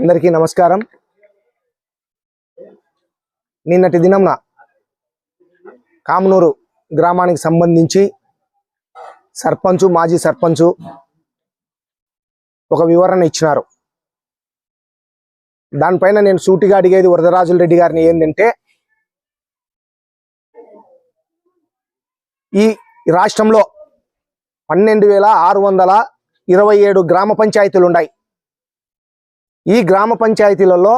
అందరికీ నమస్కారం. నిన్నటి దినంన కామనూరు గ్రామానికి సంబంధించి సర్పంచు మాజీ సర్పంచు ఒక వివరణ ఇచ్చినారు. దానిపైన నేను సూటిగా అడిగేది వరదరాజుల రెడ్డి గారిని ఏంటంటే ఈ రాష్ట్రంలో పన్నెండు వేల ఆరు వందల ఇరవై ఏడు గ్రామ పంచాయతీలు ఉన్నాయి. ఈ గ్రామ పంచాయతీలలో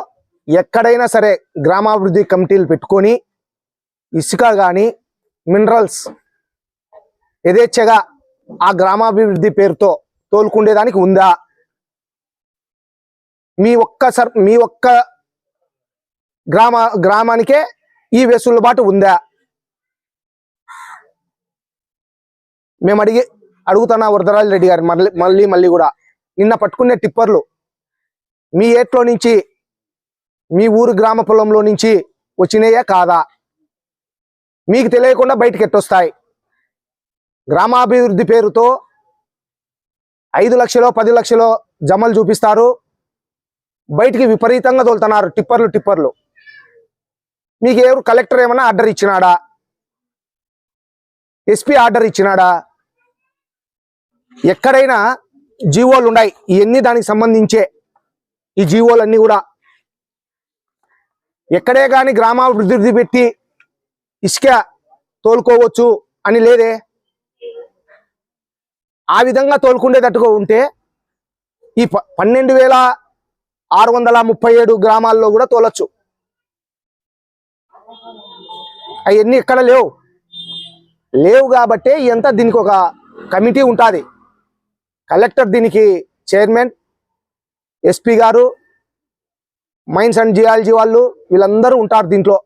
ఎక్కడైనా సరే గ్రామాభివృద్ధి కమిటీలు పెట్టుకొని ఇసుక కానీ మినరల్స్ యథేచ్ఛగా ఆ గ్రామాభివృద్ధి పేరుతో తోలుకుండేదానికి ఉందా? మీ ఒక్క సర్ మీ ఒక్క గ్రామ గ్రామానికే ఈ వెసులుబాటు ఉందా? మేము అడిగి అడుగుతున్నా వరదరాజు రెడ్డి గారు మళ్ళీ మళ్ళీ మళ్ళీ కూడా నిన్న పట్టుకునే టిప్పర్లు మీ ఏట్లో నుంచి మీ ఊరు గ్రామ పొలంలో నుంచి వచ్చినాయే కాదా? మీకు తెలియకుండా బయటకు ఎట్టొస్తాయి గ్రామాభివృద్ధి పేరుతో ఐదు లక్షలో పది లక్షలో జమలు చూపిస్తారు. బయటికి విపరీతంగా తోలుతున్నారు టిప్పర్లు టిప్పర్లు. మీకు ఎవరు కలెక్టర్ ఏమైనా ఆర్డర్ ఇచ్చినాడా? ఎస్పీ ఆర్డర్ ఇచ్చినాడా? ఎక్కడైనా జీవోలు ఉన్నాయి ఇవన్నీ దానికి సంబంధించే ఈ జీవోలన్నీ కూడా ఎక్కడే కానీ గ్రామాభివృద్ధి పెట్టి ఇసుక తోలుకోవచ్చు అని లేదే. ఆ విధంగా తోలుకుండేటట్టుగా ఉంటే ఈ ప- పన్నెండు వేల ఆరు వందల ముప్పై ఏడు గ్రామాల్లో కూడా తోలచ్చు. అవన్నీ ఎక్కడ లేవు. లేవు కాబట్టే ఎంత దీనికి ఒక కమిటీ ఉంటుంది. కలెక్టర్ దీనికి చైర్మన్ ఎస్పీ గారు మైన్స్ అండ్ జియాలజీ వాళ్ళు వీళ్ళందరూ ఉంటారు దీంట్లో.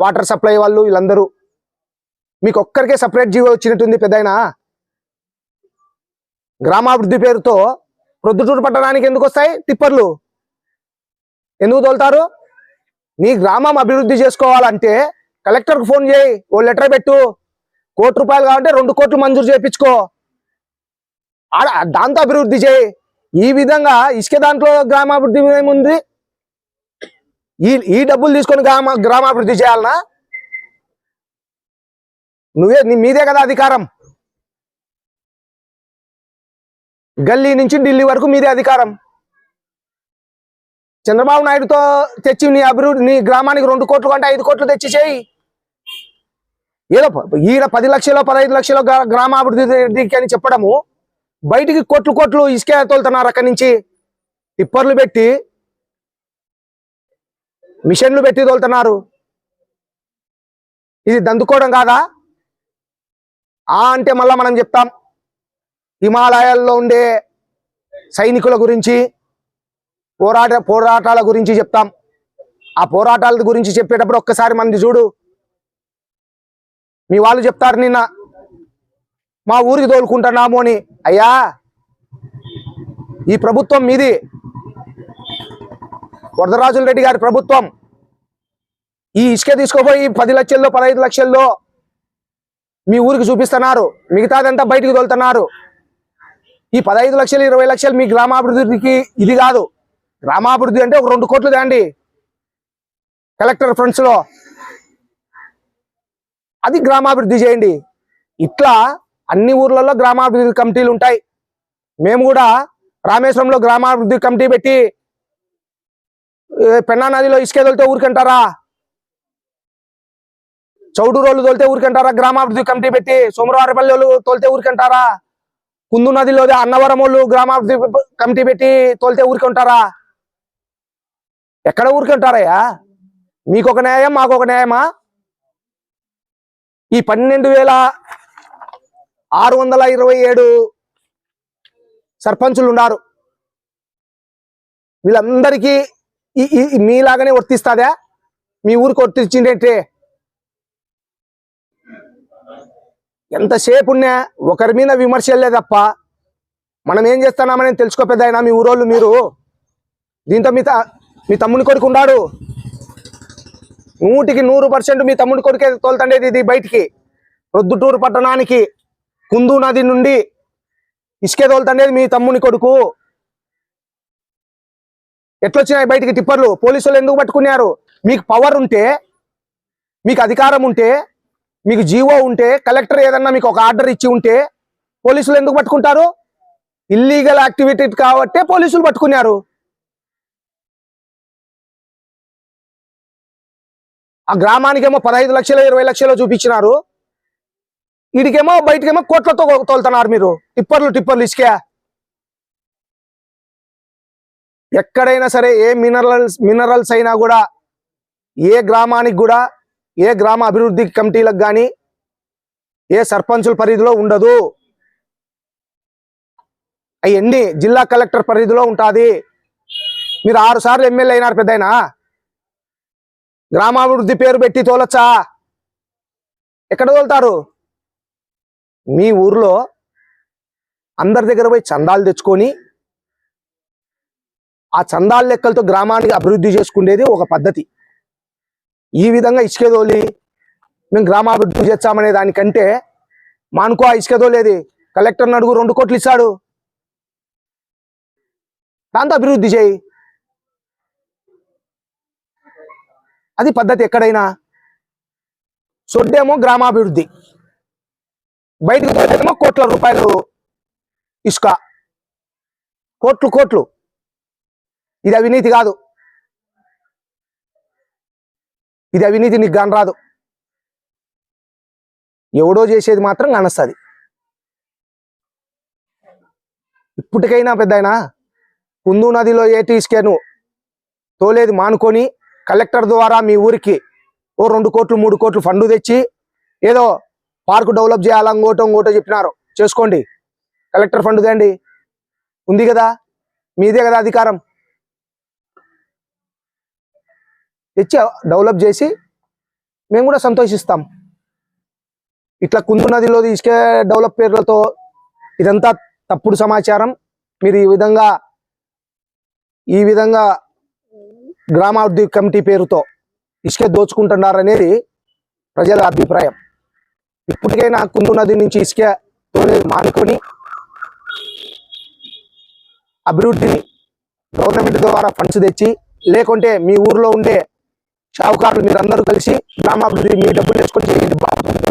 వాటర్ సప్లై వాళ్ళు వీళ్ళందరూ. మీకు ఒక్కరికే సపరేట్ జీవో వచ్చినట్టుంది పెద్దయినా? గ్రామాభివృద్ధి పేరుతో ప్రొద్దుటూరు పట్టణానికి ఎందుకు వస్తాయి? టిప్పర్లు. ఎందుకు తోలుతారు? నీ గ్రామం అభివృద్ధి చేసుకోవాలంటే కలెక్టర్కు ఫోన్ చేయి ఓ లెటర్ పెట్టు. కోటి రూపాయలు కావాలంటే రెండు కోట్లు మంజూరు చేయించుకో. ఆడ దాంతో అభివృద్ధి చేయి. ఈ విధంగా ఇసుక దాంట్లో గ్రామాభివృద్ధి ఏముంది? ఈ ఈ డబ్బులు తీసుకొని గ్రామ గ్రామాభివృద్ధి చేయాలనా? నువ్వే నీ మీదే కదా అధికారం. గల్లీ నుంచి ఢిల్లీ వరకు మీదే అధికారం. చంద్రబాబు నాయుడుతో తెచ్చి నీ అభివృద్ధి నీ గ్రామానికి రెండు కోట్లు కంటే ఐదు కోట్లు తెచ్చి చేయి ఏదో ఈడ పది లక్షలో పదహైదు లక్షలు గ్రామాభివృద్ధికి అని చెప్పడము బయటికి కోట్లు కోట్లు ఇసుక తోలుతున్నారు అక్కడి నుంచి. టిప్పర్లు పెట్టి మిషన్లు పెట్టి తోలుతున్నారు. ఇది దందుకోవడం కాదా? ఆ అంటే మళ్ళా మనం చెప్తాం. హిమాలయాల్లో ఉండే సైనికుల గురించి పోరాట పోరాటాల గురించి చెప్తాం. ఆ పోరాటాల గురించి చెప్పేటప్పుడు ఒక్కసారి మంది చూడు. మీ వాళ్ళు చెప్తారు నిన్న మా ఊరికి తోలుకుంటున్నాము అని. అయ్యా ఈ ప్రభుత్వం మీది. వరదరాజుల రెడ్డి గారి ప్రభుత్వం. ఈ ఇసుక తీసుకోపోయి పది లక్షల్లో పదహైదు లక్షల్లో మీ ఊరికి చూపిస్తున్నారు. మిగతాదంతా బయటికి తోలుతున్నారు. ఈ పదహైదు లక్షలు ఇరవై లక్షలు మీ గ్రామాభివృద్ధికి ఇది కాదు. గ్రామాభివృద్ధి అంటే ఒక రెండు కోట్లు తేండి కలెక్టర్ ఫ్రెండ్స్లో. అది గ్రామాభివృద్ధి చేయండి. ఇట్లా అన్ని ఊర్లలో గ్రామాభివృద్ధి కమిటీలు ఉంటాయి. మేము కూడా రామేశ్వరంలో గ్రామాభివృద్ధి కమిటీ పెట్టి పెన్నా నదిలో ఇసుక తోలితే చౌడు చౌడూరోళ్ళు తోలితే ఊరికంటారా? గ్రామాభివృద్ధి కమిటీ పెట్టి సోమవారపల్లి వాళ్ళు తోలితే ఊరికంటారా? కుందు నదిలో అన్నవరం వాళ్ళు గ్రామాభివృద్ధి కమిటీ పెట్టి తోలితే ఊరికంటారా? ఎక్కడ ఊరికంటారయ్యా? మీకు ఒక న్యాయం మాకు ఒక న్యాయమా? ఈ పన్నెండు వేల ఆరు వందల ఇరవై ఏడు సర్పంచులు ఉన్నారు వీళ్ళందరికీ మీలాగానే వర్తిస్తుందా? మీ ఊరికి వర్తించిందంటే? ఎంతసేపు ఉన్నా ఒకరి మీద విమర్శలే తప్ప మనం ఏం చేస్తున్నామని తెలుసుకో పెద్ద అయినా మీ ఊరోళ్ళు మీరు. దీంతో మీ మీ తమ్ముని కొడుకు ఉన్నాడు నూటికి నూరు పర్సెంట్ మీ తమ్ముడి కొడుకే తోలుతండేది ఇది బయటికి. ప్రొద్దుటూరు పట్టణానికి. కుందు నది నుండి ఇసుకే తోలుతండేది మీ తమ్ముని కొడుకు. ఎట్లొచ్చినాయి బయటికి టిప్పర్లు? పోలీసులు ఎందుకు పట్టుకున్నారు? మీకు పవర్ ఉంటే మీకు అధికారం ఉంటే మీకు జీవో ఉంటే కలెక్టర్ ఏదన్నా మీకు ఒక ఆర్డర్ ఇచ్చి ఉంటే పోలీసులు ఎందుకు పట్టుకుంటారు? ఇల్లీగల్ యాక్టివిటీ కాబట్టే పోలీసులు పట్టుకున్నారు. ఆ గ్రామానికేమో పదహైదు లక్షలు ఇరవై లక్షలు చూపించినారు. వీడికేమో బయటకేమో కోట్లతో తోలుతున్నారు మీరు. టిప్పర్లు టిప్పర్లు ఇసుకే. ఎక్కడైనా సరే ఏ మినరల్స్ మినరల్స్ అయినా కూడా ఏ గ్రామానికి కూడా ఏ గ్రామ అభివృద్ధి కమిటీలకు కానీ ఏ సర్పంచుల పరిధిలో ఉండదు. అవన్నీ జిల్లా కలెక్టర్ పరిధిలో ఉంటుంది. మీరు ఆరు సార్లు ఎమ్మెల్యే అయినారు పెద్దయినా? గ్రామాభివృద్ధి పేరు పెట్టి తోలొచ్చా? ఎక్కడ తోలుతారు? మీ ఊర్లో అందరి దగ్గర పోయి చందాలు తెచ్చుకొని ఆ చందాల లెక్కలతో గ్రామానికి అభివృద్ధి చేసుకునేది ఒక పద్ధతి. ఈ విధంగా ఇసుకేదోలి మేము గ్రామాభివృద్ధి చేస్తామనే దానికంటే మానుకో ఆ ఇసుకేదోలేది కలెక్టర్ అడుగు రెండు కోట్లు ఇస్తాడు. దాంతో అభివృద్ధి చేయి. అది పద్ధతి ఎక్కడైనా. సొడ్డేమో గ్రామాభివృద్ధి. బయటకు తోలేదేమో కోట్ల రూపాయలు ఇసుక. కోట్లు కోట్లు. ఇది అవినీతి కాదు. ఇది అవినీతి నీకు గనరాదు రాదు. ఎవడో చేసేది మాత్రం కానొస్తుంది ఇప్పటికైనా పెద్దాయన కుందు నదిలో ఏటి ఇసుకను తోలేది మానుకొని కలెక్టర్ ద్వారా మీ ఊరికి ఓ రెండు కోట్లు మూడు కోట్లు ఫండు తెచ్చి ఏదో పార్కు డెవలప్ చేయాలి? ఇంకోటో ఇంకోటో చెప్పినారు. చేసుకోండి. కలెక్టర్ ఫండ్ తేండి ఉంది కదా? మీదే కదా అధికారం. తెచ్చి డెవలప్ చేసి మేము కూడా సంతోషిస్తాం. ఇట్లా కుందు నదిలో ఇసుకే డెవలప్ పేర్లతో ఇదంతా తప్పుడు సమాచారం. మీరు ఈ విధంగా ఈ విధంగా గ్రామాభివృద్ధి కమిటీ పేరుతో ఇసుక దోచుకుంటున్నారనేది ప్రజల అభిప్రాయం. ఇప్పటికైనా కుందు నది నుంచి ఇసుక తోలేది మానుకొని అభివృద్ధిని గవర్నమెంట్ ద్వారా ఫండ్స్ తెచ్చి లేకుంటే మీ ఊర్లో ఉండే షావుకారులు మీరందరూ కలిసి గ్రామాభివృద్ధి మీ డబ్బులు తెచ్చుకొని చేయండి బాగుంటుంది